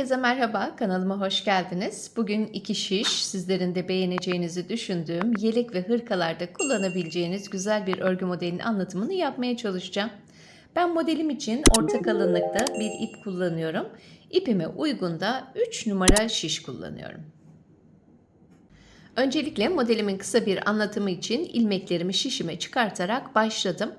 Herkese merhaba, kanalıma hoş geldiniz. Bugün iki şiş, sizlerin de beğeneceğinizi düşündüğüm yelek ve hırkalarda kullanabileceğiniz güzel bir örgü modelinin anlatımını yapmaya çalışacağım. Ben modelim için orta kalınlıkta bir ip kullanıyorum. İpime uygun da 3 numara şiş kullanıyorum. Öncelikle modelimin kısa bir anlatımı için ilmeklerimi şişime çıkartarak başladım.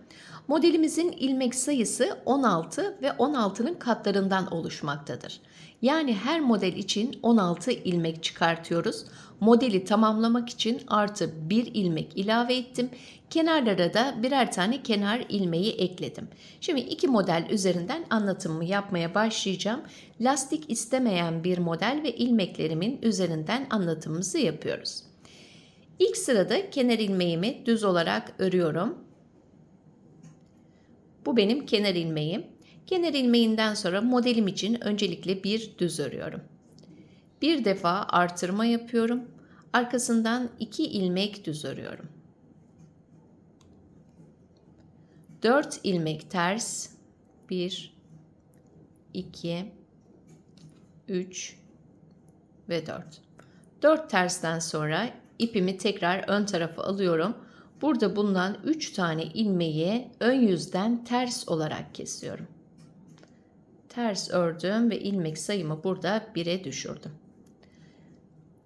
Modelimizin ilmek sayısı 16 ve 16'nın katlarından oluşmaktadır. Yani her model için 16 ilmek çıkartıyoruz. Modeli tamamlamak için artı bir ilmek ilave ettim. Kenarlara da birer tane kenar ilmeği ekledim. Şimdi iki model üzerinden anlatımımı yapmaya başlayacağım. Lastik istemeyen bir model ve ilmeklerimin üzerinden anlatımımızı yapıyoruz. İlk sırada kenar ilmeğimi düz olarak örüyorum. Bu benim kenar ilmeğim. Kenar ilmeğinden sonra modelim için öncelikle bir düz örüyorum. Bir defa artırma yapıyorum. Arkasından iki ilmek düz örüyorum. 4 ilmek ters. 1 2 3 ve 4. 4 tersten sonra ipimi tekrar ön tarafa alıyorum. Burada bulunan 3 tane ilmeği ön yüzden ters olarak kesiyorum. Ters ördüm ve ilmek sayımı burada 1'e düşürdüm.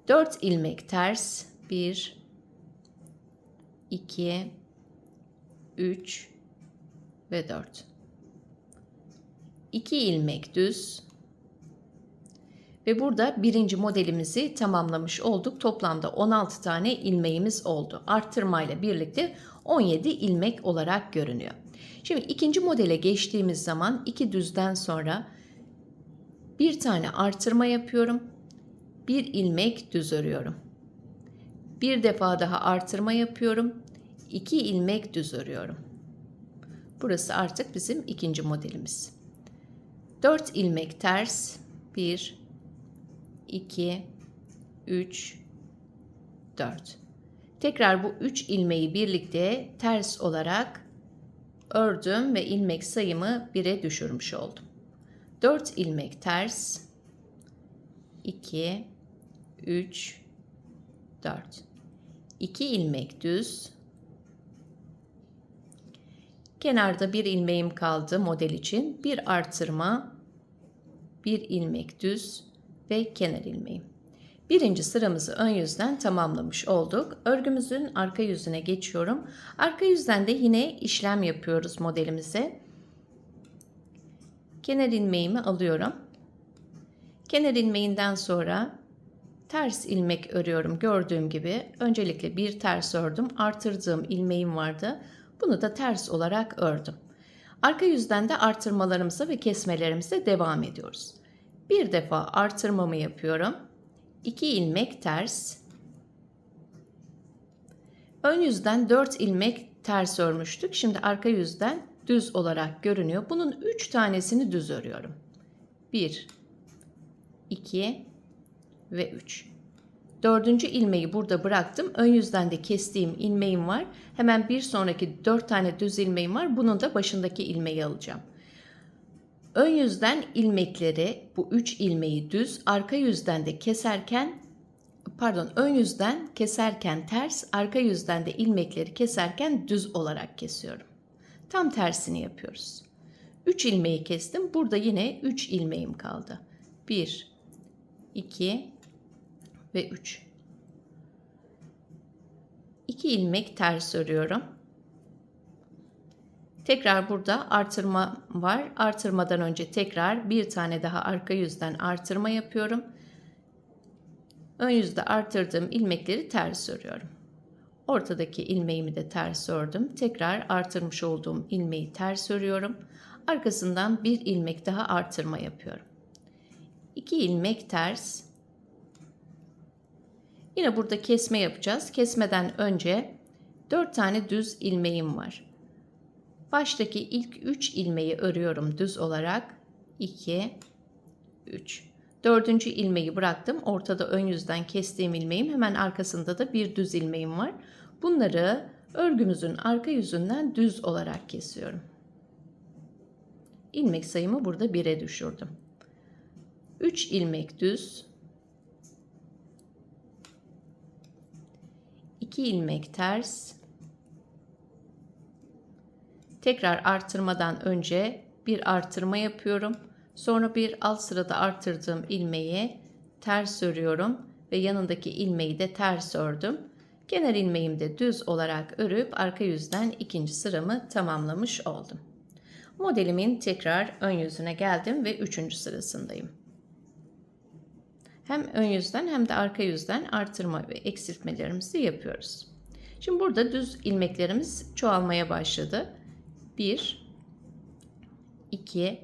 4 ilmek ters. 1 2 3 ve 4. 2 ilmek düz. Ve burada birinci modelimizi tamamlamış olduk. Toplamda 16 tane ilmeğimiz oldu. Arttırmayla birlikte 17 ilmek olarak görünüyor. Şimdi ikinci modele geçtiğimiz zaman iki düzden sonra bir tane artırma yapıyorum. Bir ilmek düz örüyorum. Bir defa daha artırma yapıyorum. İki ilmek düz örüyorum. Burası artık bizim ikinci modelimiz. 4 ilmek ters. 1 2 3 4. Tekrar bu 3 ilmeği birlikte ters olarak ördüm ve ilmek sayımı 1'e düşürmüş oldum. 4 ilmek ters. 2 3 4 2 ilmek düz. Kenarda bir ilmeğim kaldı model için. Bir artırma bir ilmek düz ve kenar ilmeğim Birinci sıramızı ön yüzden tamamlamış olduk. Örgümüzün arka yüzüne geçiyorum. Arka yüzden de yine işlem yapıyoruz modelimize. Kenar ilmeğimi alıyorum. Kenar ilmeğinden sonra ters ilmek örüyorum gördüğüm gibi. Öncelikle bir ters ördüm. Artırdığım ilmeğim vardı. Bunu da ters olarak ördüm. Arka yüzden de artırmalarımıza ve kesmelerimize devam ediyoruz. Bir defa artırmamı yapıyorum. 2 ilmek ters. Ön yüzden 4 ilmek ters örmüştük. Şimdi arka yüzden düz olarak görünüyor. Bunun 3 tanesini düz örüyorum. 1 2 ve 3. Dördüncü ilmeği burada bıraktım. Ön yüzden de kestiğim ilmeğim var. Hemen bir sonraki 4 tane düz ilmeğim var. Bunun da başındaki ilmeği alacağım. Ön yüzden ilmekleri bu 3 ilmeği düz, arka yüzden de keserken pardon ön yüzden keserken ters, arka yüzden de ilmekleri keserken düz olarak kesiyorum. Tam tersini yapıyoruz. 3 ilmeği kestim. Burada yine 3 ilmeğim kaldı. 1 2 ve 3. 2 ilmek ters örüyorum. Tekrar burada artırma var. Artırmadan önce tekrar bir tane daha arka yüzden artırma yapıyorum. Ön yüzde artırdığım ilmekleri ters örüyorum. Ortadaki ilmeğimi de ters ördüm. Tekrar artırmış olduğum ilmeği ters örüyorum. Arkasından bir ilmek daha artırma yapıyorum. 2 ilmek ters. Yine burada kesme yapacağız. Kesmeden önce 4 tane düz ilmeğim var. Baştaki ilk 3 ilmeği örüyorum düz olarak. 2 3 Dördüncü ilmeği bıraktım. Ortada ön yüzden kestiğim ilmeğim. Hemen arkasında da bir düz ilmeğim var. Bunları örgümüzün arka yüzünden düz olarak kesiyorum. İlmek sayımı burada 1'e düşürdüm. 3 ilmek düz 2 ilmek ters tekrar artırmadan önce bir artırma yapıyorum. Sonra bir alt sırada artırdığım ilmeği ters örüyorum ve yanındaki ilmeği de ters ördüm. Kenar ilmeğimi de düz olarak örüp arka yüzden ikinci sıramı tamamlamış oldum. Modelimin tekrar ön yüzüne geldim ve üçüncü sırasındayım. Hem ön yüzden hem de arka yüzden artırma ve eksiltmelerimizi yapıyoruz. Şimdi burada düz ilmeklerimiz çoğalmaya başladı. 1 2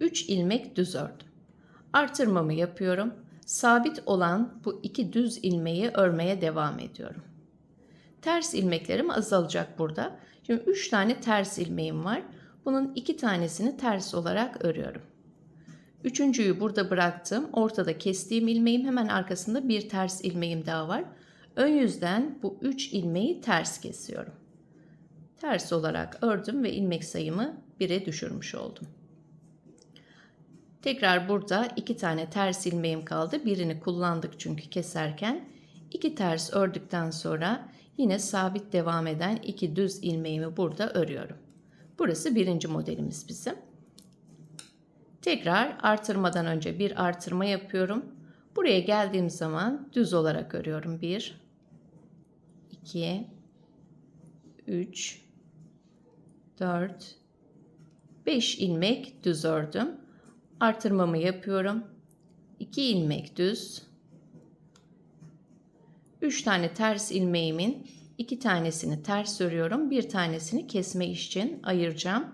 3 ilmek düz ördüm. Artırmamı yapıyorum. Sabit olan bu iki düz ilmeği örmeye devam ediyorum. Ters ilmeklerim azalacak burada. Şimdi 3 tane ters ilmeğim var. Bunun iki tanesini ters olarak örüyorum. Üçüncüyü burada bıraktım. Ortada kestiğim ilmeğim hemen arkasında bir ters ilmeğim daha var. Ön yüzden bu 3 ilmeği ters kesiyorum. Ters olarak ördüm ve ilmek sayımı 1'e düşürmüş oldum. Tekrar burada iki tane ters ilmeğim kaldı. Birini kullandık çünkü keserken. iki ters ördükten sonra yine sabit devam eden iki düz ilmeğimi burada örüyorum. Burası birinci modelimiz bizim. Tekrar artırmadan önce bir artırma yapıyorum. Buraya geldiğim zaman düz olarak örüyorum. 1 2 3 4 5 ilmek düz ördüm. Artırmamı yapıyorum. 2 ilmek düz. 3 tane ters ilmeğimin 2 tanesini ters örüyorum. Bir tanesini kesme için ayıracağım.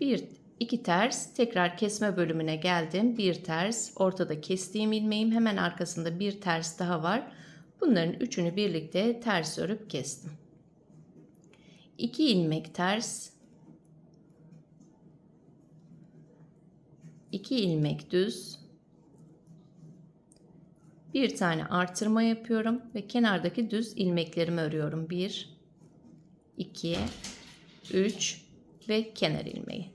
Bir iki ters tekrar kesme bölümüne geldim. Bir ters ortada kestiğim ilmeğim hemen arkasında bir ters daha var. Bunların üçünü birlikte ters örüp kestim. 2 ilmek ters 2 ilmek düz bir tane artırma yapıyorum ve kenardaki düz ilmeklerimi örüyorum. 1 2 3 ve kenar ilmeği.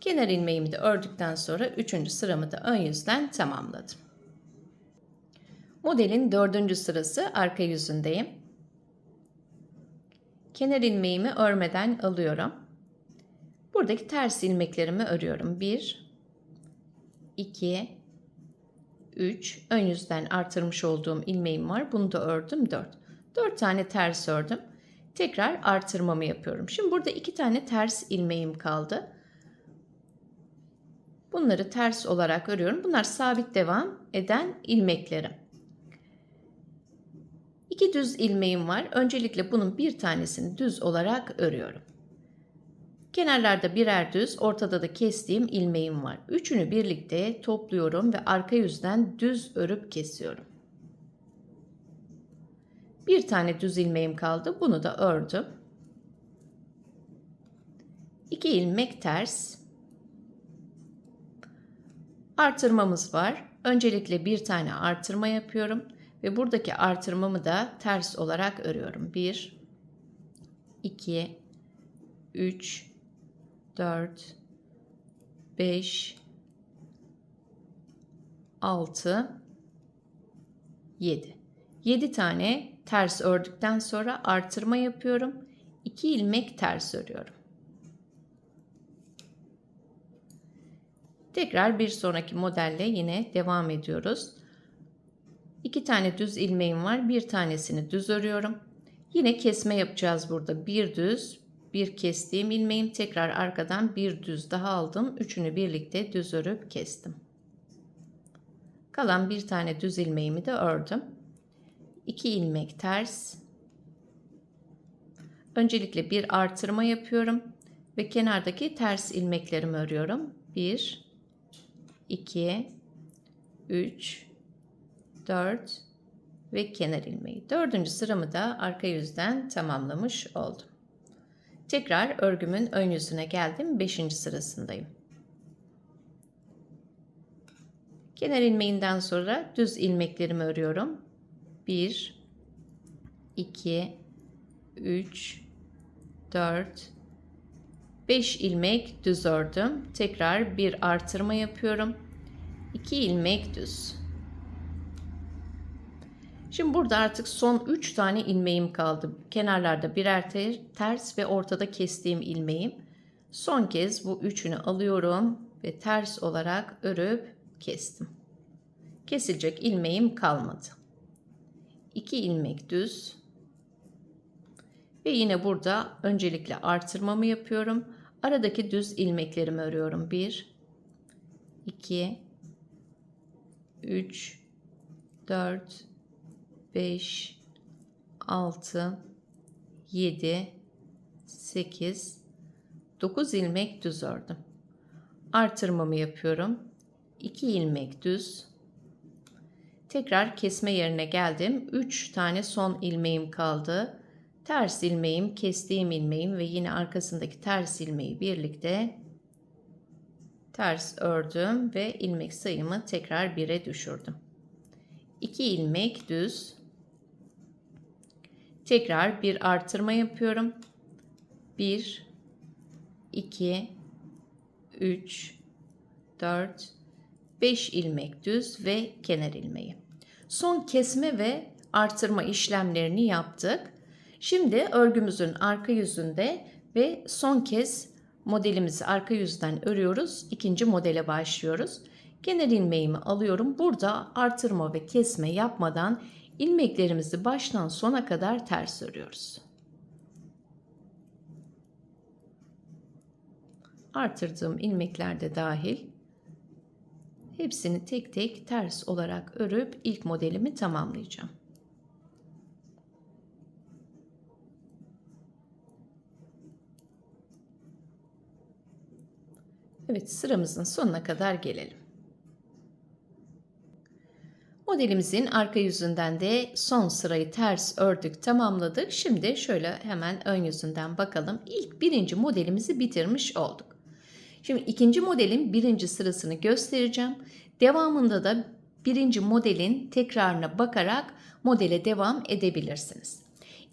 Kenar ilmeğimi de ördükten sonra 3. sıramı da ön yüzden tamamladım. Modelin 4. sırası arka yüzündeyim. Kenar ilmeğimi örmeden alıyorum. Buradaki ters ilmeklerimi örüyorum. 1 2 3 ön yüzden artırmış olduğum ilmeğim var. Bunu da ördüm 4. 4 tane ters ördüm. Tekrar artırmamı yapıyorum. Şimdi burada 2 tane ters ilmeğim kaldı. Bunları ters olarak örüyorum. Bunlar sabit devam eden ilmeklerim. İki düz ilmeğim var. Öncelikle bunun bir tanesini düz olarak örüyorum. Kenarlarda birer düz, ortada da kestiğim ilmeğim var. Üçünü birlikte topluyorum ve arka yüzden düz örüp kesiyorum. Bir tane düz ilmeğim kaldı. Bunu da ördüm. İki ilmek ters. Artırmamız var. Öncelikle bir tane artırma yapıyorum ve buradaki artırmamı da ters olarak örüyorum. 1 2 3 4 5 6 7 7 tane ters ördükten sonra artırma yapıyorum. 2 ilmek ters örüyorum. Tekrar bir sonraki modelle yine devam ediyoruz. 2 tane düz ilmeğim var. Bir tanesini düz örüyorum. Yine kesme yapacağız burada. Bir düz, bir kestiğim ilmeğim tekrar arkadan bir düz daha aldım. Üçünü birlikte düz örüp kestim. Kalan bir tane düz ilmeğimi de ördüm. 2 ilmek ters. Öncelikle bir artırma yapıyorum ve kenardaki ters ilmeklerimi örüyorum. 1 2 3 4 ve kenar ilmeği. Dördüncü sıramı da arka yüzden tamamlamış oldum. Tekrar örgümün ön yüzüne geldim. Beşinci sırasındayım. Kenar ilmeğinden sonra düz ilmeklerimi örüyorum. 1 2 3 4 5 ilmek düz ördüm. Tekrar bir artırma yapıyorum. 2 ilmek düz. Şimdi burada artık son 3 tane ilmeğim kaldı. Kenarlarda birer ter- ters ve ortada kestiğim ilmeğim. Son kez bu üçünü alıyorum ve ters olarak örüp kestim. Kesilecek ilmeğim kalmadı. 2 ilmek düz. Ve yine burada öncelikle artırmamı yapıyorum. Aradaki düz ilmeklerimi örüyorum. 1 2 3 4 5 6 7 8 9 ilmek düz ördüm. Artırmamı yapıyorum. 2 ilmek düz. Tekrar kesme yerine geldim. 3 tane son ilmeğim kaldı. Ters ilmeğim, kestiğim ilmeğim ve yine arkasındaki ters ilmeği birlikte ters ördüm ve ilmek sayımı tekrar 1'e düşürdüm. 2 ilmek düz. Tekrar bir artırma yapıyorum. 1 2 3 4 5 ilmek düz ve kenar ilmeği. Son kesme ve artırma işlemlerini yaptık. Şimdi örgümüzün arka yüzünde ve son kez modelimizi arka yüzden örüyoruz. İkinci modele başlıyoruz. Kenar ilmeğimi alıyorum. Burada artırma ve kesme yapmadan ilmeklerimizi baştan sona kadar ters örüyoruz. Artırdığım ilmekler de dahil hepsini tek tek ters olarak örüp ilk modelimi tamamlayacağım. Evet sıramızın sonuna kadar gelelim. Modelimizin arka yüzünden de son sırayı ters ördük tamamladık. Şimdi şöyle hemen ön yüzünden bakalım. İlk birinci modelimizi bitirmiş olduk. Şimdi ikinci modelin birinci sırasını göstereceğim. Devamında da birinci modelin tekrarına bakarak modele devam edebilirsiniz.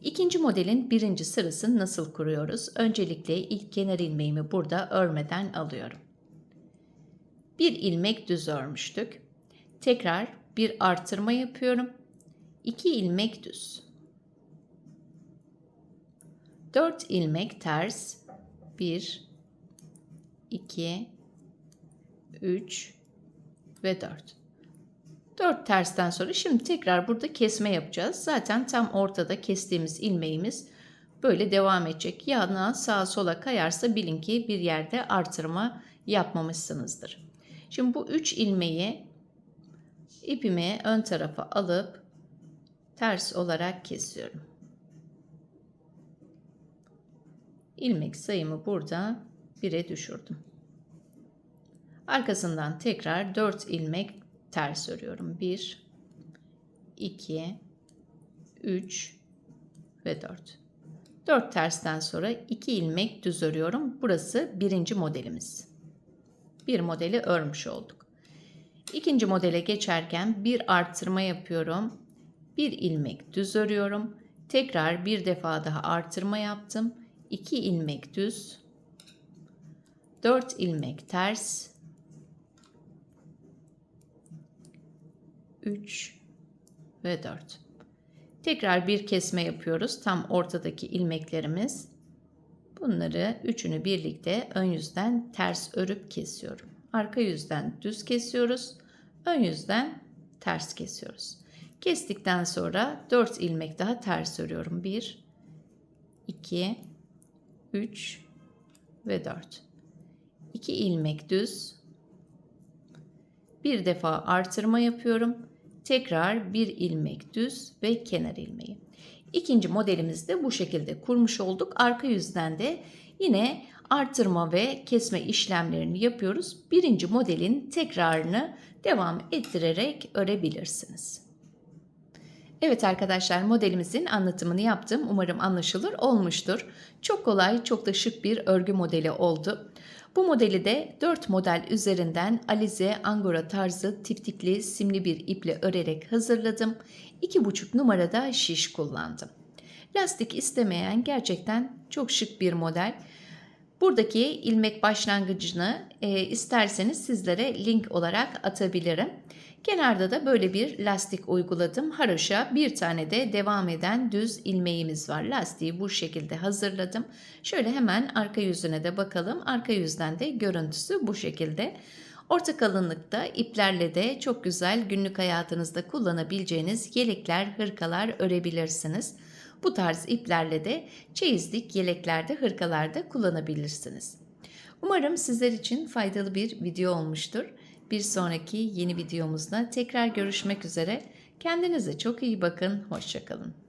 İkinci modelin birinci sırasını nasıl kuruyoruz? Öncelikle ilk kenar ilmeğimi burada örmeden alıyorum. Bir ilmek düz örmüştük. Tekrar bir artırma yapıyorum. 2 ilmek düz. 4 ilmek ters. 1 2 3 ve 4. 4 tersten sonra şimdi tekrar burada kesme yapacağız. Zaten tam ortada kestiğimiz ilmeğimiz böyle devam edecek. Yana sağa sola kayarsa bilin ki bir yerde artırma yapmamışsınızdır. Şimdi bu 3 ilmeği ipimi ön tarafa alıp ters olarak kesiyorum. İlmek sayımı burada 1'e düşürdüm. Arkasından tekrar 4 ilmek ters örüyorum. 1 2 3 ve 4. 4 tersten sonra 2 ilmek düz örüyorum. Burası birinci modelimiz. Bir modeli örmüş olduk. İkinci modele geçerken bir artırma yapıyorum. Bir ilmek düz örüyorum. Tekrar bir defa daha artırma yaptım. 2 ilmek düz. 4 ilmek ters. 3 ve 4. Tekrar bir kesme yapıyoruz. Tam ortadaki ilmeklerimiz. Bunları üçünü birlikte ön yüzden ters örüp kesiyorum. Arka yüzden düz kesiyoruz. Ön yüzden ters kesiyoruz. Kestikten sonra 4 ilmek daha ters örüyorum. 1 2 3 ve 4. 2 ilmek düz. Bir defa artırma yapıyorum. Tekrar bir ilmek düz ve kenar ilmeği. İkinci modelimizde bu şekilde kurmuş olduk. Arka yüzden de yine artırma ve kesme işlemlerini yapıyoruz. Birinci modelin tekrarını devam ettirerek örebilirsiniz. Evet arkadaşlar modelimizin anlatımını yaptım. Umarım anlaşılır olmuştur. Çok kolay, çok da şık bir örgü modeli oldu. Bu modeli de 4 model üzerinden alize angora tarzı tiftikli simli bir iple örerek hazırladım. 2,5 numarada şiş kullandım. Lastik istemeyen gerçekten çok şık bir model. Buradaki ilmek başlangıcını e, isterseniz sizlere link olarak atabilirim. Kenarda da böyle bir lastik uyguladım. Haroşa bir tane de devam eden düz ilmeğimiz var. Lastiği bu şekilde hazırladım. Şöyle hemen arka yüzüne de bakalım. Arka yüzden de görüntüsü bu şekilde. Orta kalınlıkta iplerle de çok güzel günlük hayatınızda kullanabileceğiniz yelekler, hırkalar örebilirsiniz. Bu tarz iplerle de çeyizlik yeleklerde, hırkalarda kullanabilirsiniz. Umarım sizler için faydalı bir video olmuştur. Bir sonraki yeni videomuzda tekrar görüşmek üzere. Kendinize çok iyi bakın. Hoşçakalın.